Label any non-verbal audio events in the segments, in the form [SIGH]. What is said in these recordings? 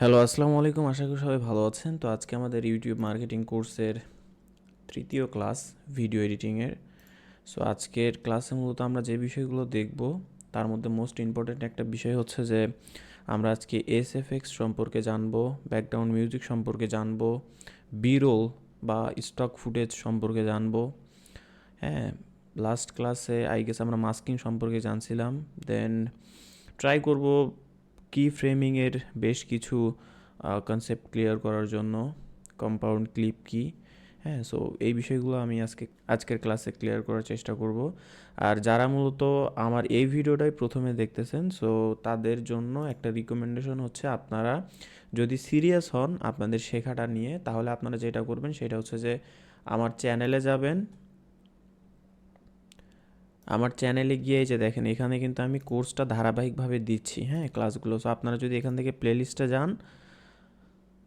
Hello আসসালামু আলাইকুম। আশা করি সবাই ভালো আছেন। তো আজকে আমাদের ইউটিউব মার্কেটিং কোর্সের তৃতীয় ক্লাস ভিডিও এডিটিংয়ের সো আজকের ক্লাসে মূলত আমরা যে বিষয়গুলো দেখব, তার মধ্যে মোস্ট ইম্পর্ট্যান্ট একটা বিষয় হচ্ছে যে, আমরা আজকে এস এফ এক্স সম্পর্কে জানব ব্যাকগ্রাউন্ড মিউজিক সম্পর্কে জানব বিরোল বা স্টক ফুটেজ সম্পর্কে জানব। হ্যাঁ লাস্ট ক্লাসে আই গেস আমরা মাস্কিং সম্পর্কে জানছিলাম। দেন ট্রাই করব কি ফ্রেমিংয়ের বেশ কিছু কনসেপ্ট ক্লিয়ার করার জন্য কম্পাউন্ড ক্লিপ কি হ্যাঁ সো এই বিষয়গুলো আমি আজকে, আজকের ক্লাসে ক্লিয়ার করার চেষ্টা করব। আর যারা মূলত আমার এই ভিডিওটাই প্রথমে দেখতেছেন সো তাদের জন্য একটা রিকমেন্ডেশন হচ্ছে আপনারা যদি সিরিয়াস হন আপনাদের শেখাটা নিয়ে, তাহলে আপনারা যেটা করবেন সেটা হচ্ছে যে, আমার চ্যানেলে যাবেন আমার চ্যানেলে গিয়ে এই যে দেখেন, এখানে কিন্তু আমি কোর্সটা ধারাবাহিকভাবে দিচ্ছি হ্যাঁ ক্লাসগুলো সো আপনারা যদি এখান থেকে প্লেলিস্টে যান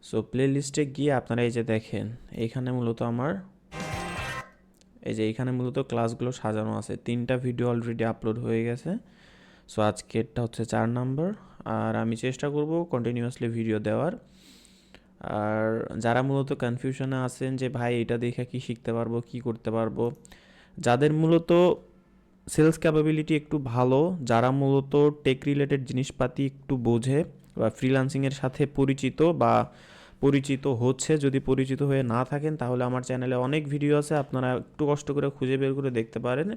সো প্লেলিস্টে গিয়ে আপনারা এই যে দেখেন এইখানে মূলত আমার, এই যে এইখানে মূলত ক্লাসগুলো সাজানো আছে। তিনটা ভিডিও অলরেডি আপলোড হয়ে গেছে। সো আজকেরটা হচ্ছে চার নাম্বার আর আমি চেষ্টা করব কন্টিনিউয়াসলি ভিডিও দেওয়ার। আর যারা মূলত কনফিউশনে আছেন যে, ভাই, এটা দেখে কি শিখতে পারব, কি করতে পারব? যাদের মূলত সেলস ক্যাপাবিলিটি একটু ভালো, যারা মূলত টেক রিলেটেড জিনিসপাতি একটু বোঝে বা ফ্রিলান্সিংয়ের সাথে পরিচিত বা পরিচিত হচ্ছে, যদি পরিচিত হয়ে না থাকেন, তাহলে আমার চ্যানেলে অনেক ভিডিও আছে, আপনারা একটু কষ্ট করে খুঁজে বের করে দেখতে পারেন।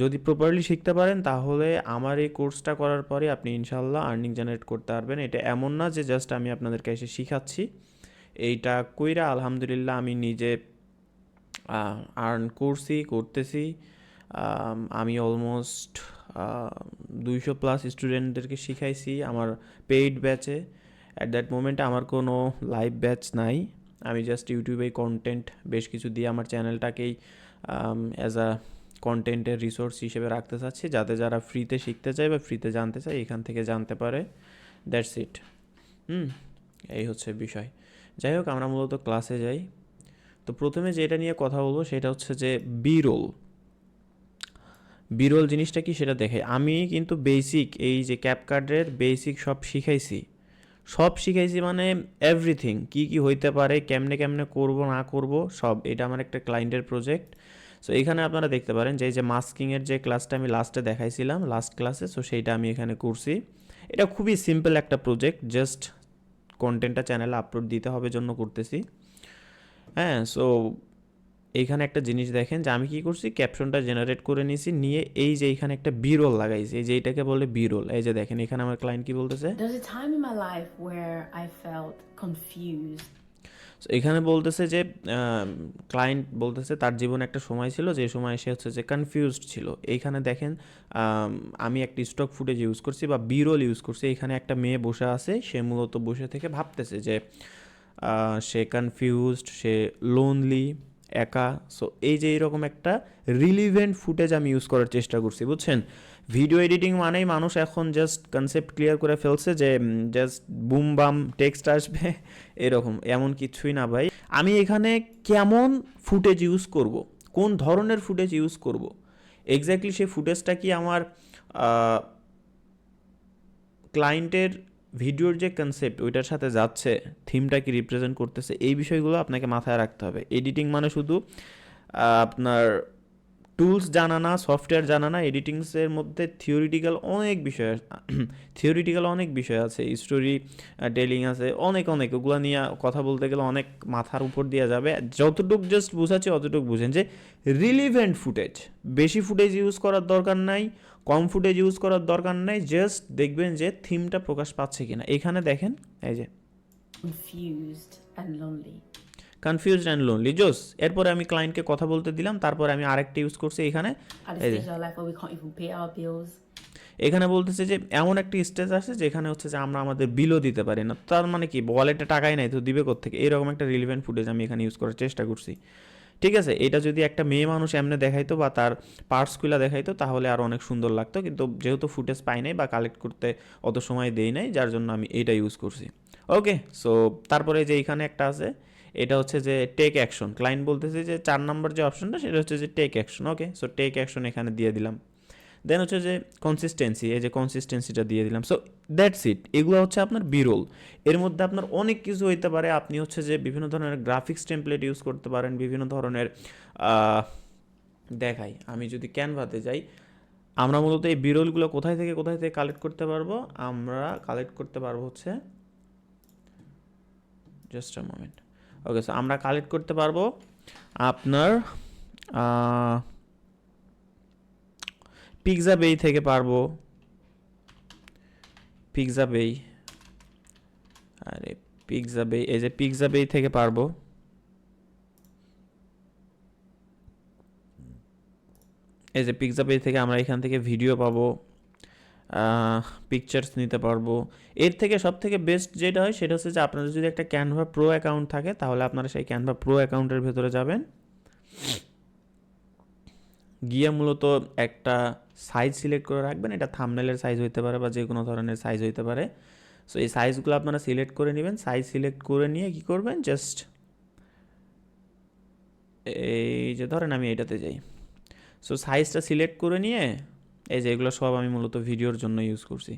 যদি প্রপারলি শিখতে পারেন, তাহলে আমার এই কোর্সটা করার পরে আপনি ইনশাল্লাহ আর্নিং জেনারেট করতে পারবেন। এটা এমন না যে জাস্ট আমি আপনাদেরকে এসে শিখাচ্ছি। এইটা কইরা আলহামদুলিল্লাহ আমি নিজে আর্ন করছি, করতেছি। আমি অলমোস্ট দুইশো প্লাস স্টুডেন্টদেরকে শিখাইছি আমার পেইড ব্যাচে অ্যাট দ্যাট মোমেন্টে আমার কোনো লাইভ ব্যাচ নাই। আমি জাস্ট ইউটিউবে কন্টেন্ট বেশ কিছু দিয়ে আমার চ্যানেলটাকেই অ্যাজ আ কন্টেন্টের রিসোর্স হিসেবে রাখতে চাচ্ছি। যাতে যারা ফ্রিতে শিখতে চায় বা ফ্রিতে জানতে চায়, এখান থেকে জানতে পারে। দ্যাটস ইট হুম, এই হচ্ছে বিষয়। যাই হোক, আমরা মূলত ক্লাসে যাই। তো প্রথমে যেটা নিয়ে কথা বলব, সেটা হচ্ছে যে বি রোল বিরল জিনিসটা কি সেটা দেখে। আমি কিন্তু বেসিক এই যে ক্যাপকার্ডের বেসিক সব শিখাইছি। সব শিখাইছি মানে এভরিথিং কি কি হইতে পারে, কেমনে কেমনে করব, না করব, সব। এটা আমার একটা ক্লায়েন্টের প্রজেক্ট সো এখানে আপনারা দেখতে পারেন যে যে মাস্কিংয়ের যে ক্লাসটা আমি লাস্টে দেখাইছিলাম লাস্ট ক্লাসে সো সেইটা আমি এখানে করছি। এটা খুবই সিম্পল একটা প্রজেক্ট জাস্ট কন্টেন্টটা চ্যানেলে আপলোড দিতে হবে জন্য করতেছি। হ্যাঁ সো এইখানে একটা জিনিস দেখেন যে আমি কি করছি ক্যাপশনটা জেনারেট করে নিয়েছি নিয়ে এই যে এইখানে একটা বিরোল লাগাইছি এই যে এইটাকে বলে বিরোল এই যে দেখেন এখানে আমার ক্লায়েন্ট কি বলতেছে? এখানে বলতেছে যে ক্লায়েন্ট বলতেছে তার জীবনে একটা সময় ছিল যে সময় সে হচ্ছে যে কনফিউজড ছিল। এইখানে দেখেন আমি একটা স্টক ফুটেজ ইউজ করছি বা বিরোল ইউজ করছি। এখানে একটা মেয়ে বসে আছে সে মূলত বসে থেকে ভাবতেছে যে সে কনফিউজড সে লোনলি একা। সো এই যে এরকম একটা রিলিভেন্ট ফুটেজ আমি ইউজ করার চেষ্টা করছি, বুঝছেন? ভিডিও এডিটিং মানেই মানুষ এখন জাস্ট কনসেপ্ট ক্লিয়ার করে ফেলছে যে জাস্ট বুম বাম টেক্সট আসবে, [LAUGHS] এরকম, এমন কিছুই না ভাই। আমি এখানে কেমন ফুটেজ ইউজ করব? কোন ধরনের ফুটেজ ইউজ করব? এক্স্যাক্টলি সেই ফুটেজটা কি আমার ক্লায়েন্টের ভিডিওর যে কনসেপ্ট ওইটার সাথে যাচ্ছে থিমটা কি রিপ্রেজেন্ট করতেছে, এই বিষয়গুলো আপনাকে মাথায় রাখতে হবে। এডিটিং মানে শুধু আপনার টুলস জানা না সফটওয়্যার জানা না এডিটিংসের মধ্যে থিওরিটিক্যাল অনেক বিষয় থিওরিটিক্যাল অনেক বিষয় আছে [CLEARS THROAT] স্টোরি টেলিং আছে, অনেক অনেক। ওগুলো নিয়ে কথা বলতে গেলে অনেক মাথার উপর দেওয়া যাবে। যতটুকু জাস্ট বুঝাচ্ছি, অতটুকু বুঝেন যে রিলিভেন্ট ফুটেজ বেশি ফুটেজ ইউজ করার দরকার নাই। কম ফুটেজ ইউজ করার দরকার নাই জাস্ট দেখবেন যে থিমটা প্রকাশ পাচ্ছে কিনা। এখানে দেখেন এই যে। Confused and lonely. Confused and lonely জোস এরপরে আমি ক্লায়েন্টকে কথা বলতে দিলাম তারপরে আমি আরেকটা ইউজ করছি এখানে. এখানে বলতেছে যে এমন একটা স্টেজ আছে যেখানে হচ্ছে যে আমরা আমাদের বিলও দিতে পারি না। তার মানে কি? ওয়ালেটে টাকাই নাই তো দিবে থেকে এরকম একটা রিলিভেন্ট ফুটেজ আমি এখানে ইউজ করার চেষ্টা করছি। ঠিক আছে, এটা যদি একটা মেয়ে মানুষ এমনি দেখাইতো বা তার পার্টসগুলো দেখাইতো, তাহলে আর অনেক সুন্দর লাগতো। কিন্তু যেহেতু ফুটেজ পাই নাই বা কালেক্ট করতে অত সময় দেই নাই, যার জন্য আমি এটা ইউজ করছি। ওকে সো তারপরে যে এখানে একটা আছে, এটা হচ্ছে যে টেক অ্যাকশন ক্লায়েন্ট বলতেছে যে চার নম্বর যে অপশনটা সেটা হচ্ছে যে take action okay so take action এখানে দিয়ে দিলাম। দেন হচ্ছে যে কনসিস্টেন্সি এই যে কনসিস্টেন্সিটা দিয়ে দিলাম। সো দ্যাটস ইট এগুলো হচ্ছে আপনার বিরল এর মধ্যে আপনার অনেক কিছু হইতে পারে। আপনি হচ্ছে যে বিভিন্ন ধরনের গ্রাফিক্স টেমপ্লেট ইউজ করতে পারেন, বিভিন্ন ধরনের দেখাই। আমি যদি ক্যানভাতে যাই, আমরা মূলত এই বিরলগুলো কোথায় থেকে কোথায় থেকে কালেক্ট করতে পারব? আমরা কালেক্ট করতে পারব হচ্ছে just a moment okay so আমরা কালেক্ট করতে পারব আপনার পিৎজা বেই থেকে পারব। পিৎজা বেই আরে পিৎজা বেই এই যে পিৎজা বেই থেকে পারব। এই যে পিৎজা বেই থেকে আমরা এখান থেকে ভিডিও পাবো। পিকচার্স নিতে পারব। এর থেকে সব থেকে বেস্ট যেটা হয়, সেটা হচ্ছে যে আপনাদের যদি একটা ক্যানভা প্রো অ্যাকাউন্ট থাকে, তাহলে আপনারা সেই ক্যানভা প্রো অ্যাকাউন্টের ভেতরে যাবেন। গিয়ে মূলত একটা সাইজ সিলেক্ট করে রাখবেন। এটা থামনেলের সাইজ হইতে পারে বা যে কোনো ধরনের সাইজ হইতে পারে। সো এই সাইজগুলো আপনারা সিলেক্ট করে নেবেন। সাইজ সিলেক্ট করে নিয়ে কি করবেন? জাস্ট এই যে ধরেন আমি এটাতে যাই। সো সাইজটা সিলেক্ট করে নিয়ে এই যে এগুলো সব আমি মূলত ভিডিওর জন্য ইউজ করছি।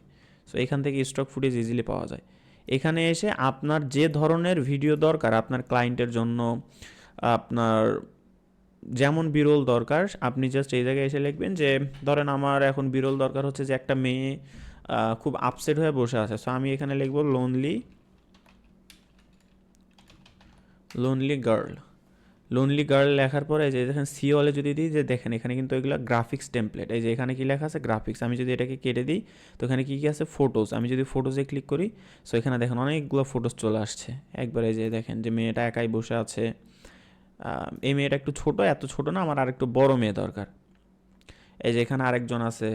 সো এখান থেকে স্টক ফুটেজ ইজিলি পাওয়া যায়। এখানে এসে আপনার যে ধরনের ভিডিও দরকার, আপনার ক্লায়েন্টের জন্য, আপনার যেমন বিরল দরকার, আপনি জাস্ট এই জায়গায় এসে লিখবেন যে, ধরেন আমার এখন বিরল দরকার হচ্ছে যে একটা মেয়ে খুব আপসেট হয়ে বসে আছে। সো আমি এখানে লিখব lonely lonely girl lonely girl লেখার পরে যে দেখেন সি ওয়ালে যদি দিই, যে দেখেন এখানে কিন্তু এগুলো গ্রাফিক্স টেমপ্লেট এই যে এখানে কি লেখা আছে? গ্রাফিক্স আমি যদি এটাকে কেটে দিই, তো এখানে কী কী আছে? ফটোস আমি যদি ফটোসে ক্লিক করি সো এখানে দেখেন অনেকগুলো ফটোস চলে আসছে। একবার এই যে দেখেন যে মেয়েটা একাই বসে আছে। এই মেয়েটা একটু ছোট, এত ছোট না, আমার আর একটু বড় মেয়ে দরকার। এই যে এখানে আরেকজন আছে,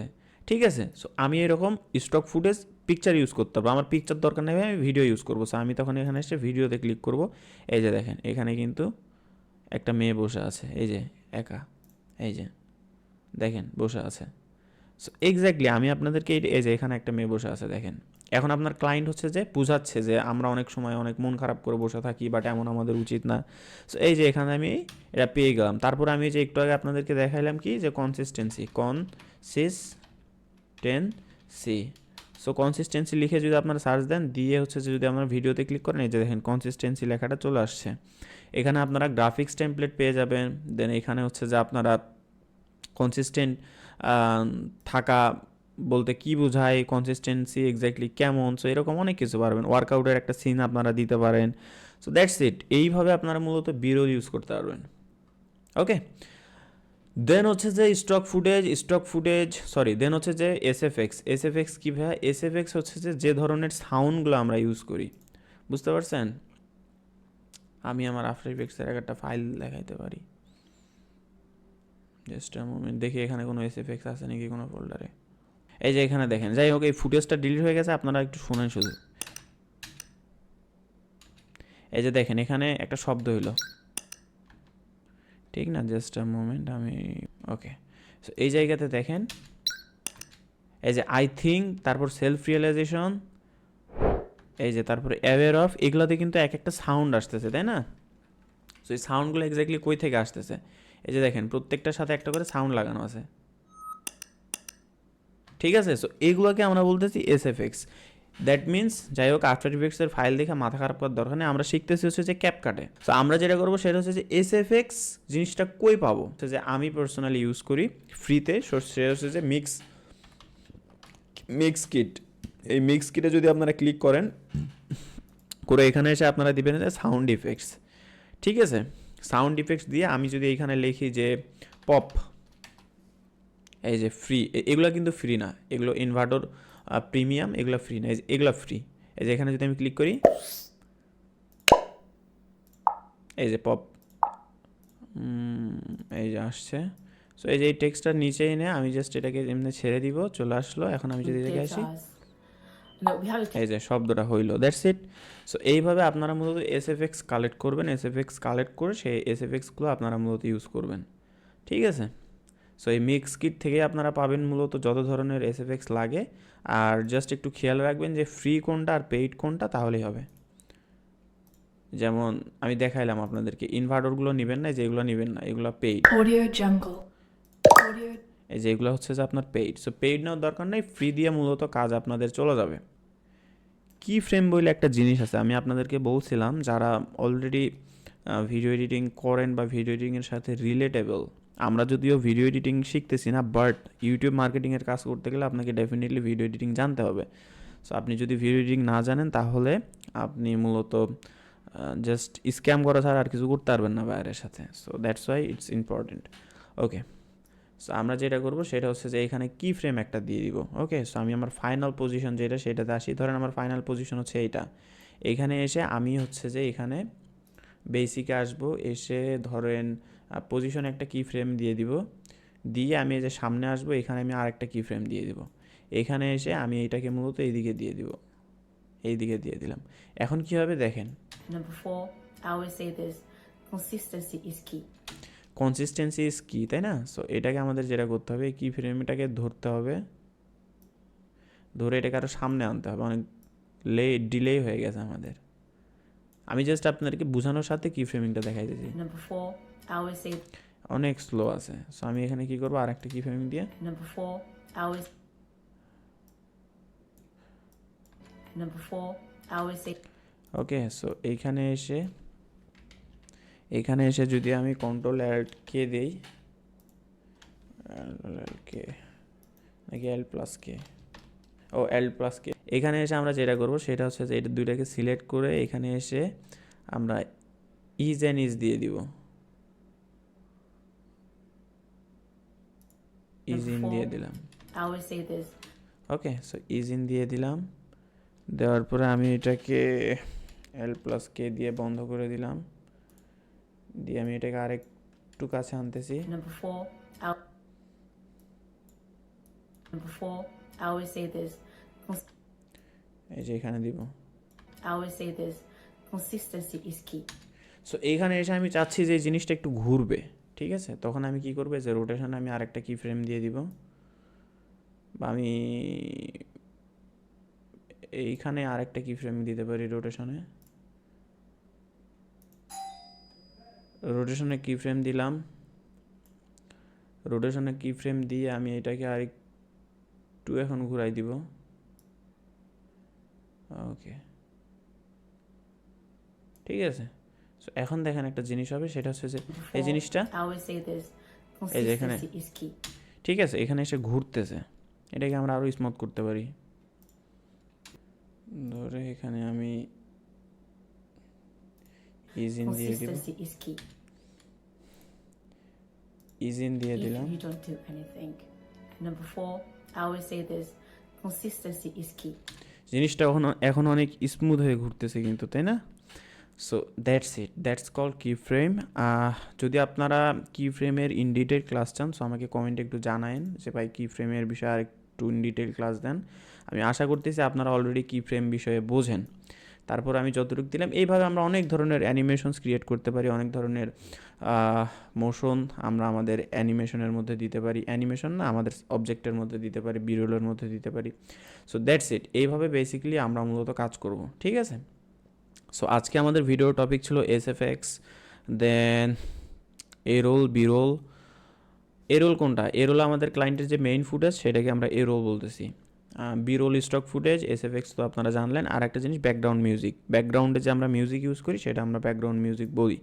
ঠিক আছে? সো আমি এরকম স্টক ফুটেজ পিকচার ইউজ করতে পারব। আমার পিকচার দরকার নেই আমি ভিডিও ইউজ করব। সো আমি তখন এখানে এসে ভিডিওতে ক্লিক করব। এই যে দেখেন, এখানে কিন্তু একটা মেয়ে বসে আছে, এই যে একা, এই যে দেখেন, বসে আছে। সো এক্স্যাক্টলি আমি আপনাদেরকে এই এই যে এখানে একটা মেয়ে বসে আছে, দেখেন। এখন আপনার ক্লায়েন্ট হচ্ছে যে বুঝাচ্ছে যে আমরা অনেক সময় অনেক মন খারাপ করে বসে থাকি বাট এমন আমাদের উচিত না। সো এই যে এখানে আমি এটা পেয়ে গেলাম। তারপর আমি যে একটু আগে আপনাদেরকে দেখাইলাম কি? যে কনসিস্টেন্সি কনসিস্টেন্সি সো কনসিস্টেন্সি লিখে যদি আপনারা সার্চ দেন, দিয়ে হচ্ছে যে যদি আপনারা ভিডিওতে ক্লিক করেন, এই যে দেখেন কনসিস্টেন্সি লেখাটা চলে আসছে। এখানে আপনারা গ্রাফিক্স টেমপ্লেট পেয়ে যাবেন। দেন এখানে হচ্ছে যে আপনারা কনসিস্টেন্ট থাকা বলতে কি বোঝায় কনসিস্টেন্সি এক্স্যাক্টলি কেমন? সো এরকম অনেক কিছু পারবেন। ওয়ার্কআউটের একটা সিন আপনারা দিতে পারেন। সো দ্যাটস ইট এইভাবে আপনারা মূলত বিরল ইউজ করতে পারবেন। ওকে দেন হচ্ছে যে stock footage stock footage sorry then হচ্ছে যে S F X S F X কী ভাই এস এফ এক্স হচ্ছে যে যে ধরনের সাউন্ডগুলো আমরা ইউজ করি। বুঝতে পারছেন? আমি আমার আফটার ইফেক্টসের একটা ফাইল দেখাইতে পারি। জাস্ট মোমেন্ট দেখি এখানে কোনো এস এফ এক্স আছে নাকি কোনো ফোল্ডারে এই যে এখানে দেখেন, যাই হোক, এই ফুটেজটা ডিলিট হয়ে গেছে, আপনারা একটু শোনেন শুধু। এই যে দেখেন, এখানে একটা শব্দ হইল। ঠিক না জাস্ট আ মোমেন্ট আমি ওকে সো এই জায়গাতে দেখেন, এই যে আই থিঙ্ক তারপর সেলফ রিয়েলাইজেশন এই যে তারপরে অ্যাওয়ার অফ এগুলোতে কিন্তু এক একটা সাউন্ড আসতেছে, তাই না? সো এই সাউন্ডগুলো এক্স্যাক্টলি কই থেকে আসতেছে? এই যে দেখেন, প্রত্যেকটার সাথে একটা করে সাউন্ড লাগানো আছে। ঠিক আছে? সো এগুলোকে আমরা বলতেছি S F X that means যাই হোক আফটার ইফেক্টসের ফাইল দেখে মাথা খারাপ করার দরকার নেই। আমরা শিখতেছি হচ্ছে যে ক্যাপ কাটে সো আমরা যেটা করব সেটা হচ্ছে যে এস এফ এক্স জিনিসটা কই পাবো? যে আমি পার্সোনালি ইউজ করি ফ্রিতে সেটা হচ্ছে যে মিক্স মিক্স কিট এই মিক্স কিটে যদি আপনারা ক্লিক করেন, করে এখানে এসে আপনারা দিবেন যে সাউন্ড ইফেক্টস ঠিক আছে? সাউন্ড ইফেক্টস দিয়ে আমি যদি এইখানে লিখি যে পপ এই যে ফ্রি এগুলো কিন্তু ফ্রি না। এগুলো ইনভার্টার প্রিমিয়াম এগুলো ফ্রি না। এই যে এগুলো ফ্রি এই যে এখানে যদি আমি ক্লিক করি এই যে পপ এই যে আসছে। সো এই যে এই টেক্সটটা নিচে এনে আমি জাস্ট এটাকে এমনি ছেড়ে দিব চলে আসলো। এখন আমি যদি এটাকে আসি এই যে শব্দটা হইল দ্যাটস ইট সো এইভাবে আপনারা মূলত এস এফ এক্স কালেক্ট করবেন। এস এফ এক্স কালেক্ট করে সেই এস এফ এক্সগুলো আপনারা মূলত ইউজ করবেন। ঠিক আছে? সো এই মিক্স কিট থেকে আপনারা পাবেন মূলত যত ধরনের এস এফ এক্স লাগে। আর জাস্ট একটু খেয়াল রাখবেন যে ফ্রি কোনটা আর পেইড কোনটা তাহলেই হবে। যেমন আমি দেখাইলাম আপনাদেরকে ইনভার্টারগুলো নেবেন না যেগুলো নেবেন না এগুলো পেইড এই যে এগুলো হচ্ছে যে আপনার পেইড সো পেইড নেওয়ার দরকার নেই ফ্রি দিয়ে মূলত কাজ আপনাদের চলে যাবে। কি ফ্রেম বলে একটা জিনিস আছে আমি আপনাদেরকে বলছিলাম যারা অলরেডি ভিডিও এডিটিং করেন বা ভিডিও এডিটিংয়ের সাথে রিলেটেবল আমরা যদিও ভিডিও এডিটিং শিখতেছি না বাট ইউটিউব মার্কেটিংয়ের কাজ করতে গেলে আপনাকে ডেফিনেটলি ভিডিও এডিটিং জানতে হবে। সো আপনি যদি ভিডিও এডিটিং না জানেন, তাহলে আপনি মূলত জাস্ট স্ক্যাম করা ছাড়া আর কিছু করতে পারবেন না বাইরের সাথে। So that's why it's important okay so আমরা যেটা করব, সেটা হচ্ছে যে এখানে কি ফ্রেম একটা দিয়ে দিব। ওকে সো আমি আমার ফাইনাল পজিশন যেটা, সেটাতে আসি। ধরেন আমার ফাইনাল পজিশন হচ্ছে এইটা। এখানে এসে আমি হচ্ছে যে এখানে বেসিকে আসব। এসে ধরেন পজিশন একটা কি ফ্রেম দিয়ে দিব। দিয়ে আমি এই যে সামনে আসব এখানে আমি আরেকটা কি ফ্রেম দিয়ে দিব। এখানে এসে আমি এটাকে মূলত এইদিকে দিয়ে দিব। এইদিকে দিয়ে দিলাম। এখন কি হবে দেখেন. কনসিস্টেন্সি ইজ কি তাই না? সো এটাকে আমাদের যেটা করতে হবে কি ফ্রেমটাকে ধরতে হবে। ধরে এটাকে আরও সামনে আনতে হবে। অনেক লে ডিলে হয়ে গেছে আমাদের। আমি জাস্ট আপনাদেরকে বোঝানোর সাথে কি ফ্রেমিংটা দেখাই দিয়েছি Number four, I always say অনেক স্লো আছে। সো আমি এখানে কি করব? আর একটা কি ফ্রেমিং দিয়ে। Number four, I always number four, I always say okay so এইখানে এসে এখানে এসে যদি আমি কন্ট্রোল অ্যাল্ট কে দেই কে নাকি এল প্লাস কে ও এল প্লাস কে এখানে এসে আমরা যেটা করব সেটা হচ্ছে যে এটা দুইটাকে সিলেক্ট করে এখানে এসে আমরা ইজ অ্যান্ড ইজ দিয়ে দিব। ইজ ইন দিয়ে দিলাম। ওকে সো ইজ ইন দিয়ে দিলাম। দেওয়ার পরে আমি এটাকে এল প্লাস কে দিয়ে বন্ধ করে দিলাম। দিয়ে আমি এটাকে আরেকটু কাছে আনতেছি। I always say this এই যে এখানে দিব। I always say this consistency is key. So এইখানে এসে আমি চাচ্ছি যে এই জিনিসটা একটু ঘুরবে ঠিক আছে? তখন আমি কি করব? যে রোটেশনে আমি আরেকটা কি ফ্রেম দিয়ে দিব। বা আমি এইখানে আরেকটা কি ফ্রেম দিতে পারি রোটেশনে রোটেশনে কি ফ্রেম দিলাম। রোটেশনে কি ফ্রেম দিয়ে আমি এটাকে আরেকটু এখন ঘুরাই দিব। ওকে ঠিক আছে? সো এখন দেখেন একটা জিনিস হবে সেটা হচ্ছে যে এই জিনিসটা এই যে এখানে-. ঠিক আছে এখানে এসে ঘুরতেছে। এটাকে আমরা আরও স্মুথ করতে পারি। ধরে এখানে আমি ইজিন দিয়ে দিব. ইজিন দিয়ে দিলাম। Always say this, consistency is key. জিনিসটা এখন এখন অনেক স্মুথ হয়ে ঘুরতেছে কিন্তু, তাই না? So that's it that's call key frame যদি আপনারা কি ফ্রেমের ইন ডিটেল ক্লাস চান সো আমাকে কমেন্টে একটু জানায়েন যে, ভাই কি ফ্রেমের বিষয়ে আর একটু ইন ডিটেল ক্লাস দেন। আমি আশা করতেছি আপনারা অলরেডি কি ফ্রেম বিষয়ে বোঝেন। তারপর আমি যতটুকু দিলাম। এইভাবে আমরা অনেক ধরনের অ্যানিমেশনস ক্রিয়েট করতে পারি, অনেক ধরনের মোশন আমরা আমাদের অ্যানিমেশনের মধ্যে দিতে পারি। অ্যানিমেশন না, আমাদের অবজেক্টের মধ্যে দিতে পারি বিরলের মধ্যে দিতে পারি। সো দ্যাটস ইট এইভাবে বেসিক্যালি আমরা মূলত কাজ করব, ঠিক আছে? সো আজকে আমাদের ভিডিও টপিক ছিল S F X then A roll B roll B roll A roll কোনটা? এরোল আমাদের ক্লায়েন্টের যে মেইন ফুটেজ সেটাকে আমরা এরোল বলতেছি। B roll stock footage S F X তো আপনারা জানলেন। আর একটা জিনিস ব্যাকগ্রাউন্ড মিউজিক ব্যাকগ্রাউন্ডে যে আমরা মিউজিক ইউজ করি, সেটা আমরা ব্যাকগ্রাউন্ড মিউজিক বলি।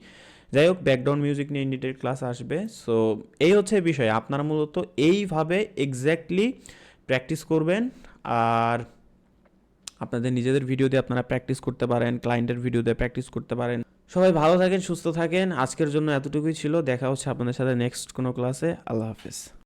যাই হোক ব্যাকগ্রাউন্ড মিউজিক নিয়ে ডিটেল ক্লাস আসবে। সো এই হচ্ছে বিষয়। আপনারা মূলত এইভাবে এক্স্যাক্টলি প্র্যাকটিস করবেন। আর আপনাদের নিজেদের ভিডিও দিয়ে আপনারা প্র্যাকটিস করতে পারেন ক্লায়েন্টের ভিডিও দিয়ে প্র্যাকটিস করতে পারেন। সবাই ভালো থাকেন, সুস্থ থাকেন। আজকের জন্য এতটুকুই ছিল। দেখা হচ্ছে আপনাদের সাথে নেক্সট কোনো ক্লাসে আল্লাহ হাফেজ।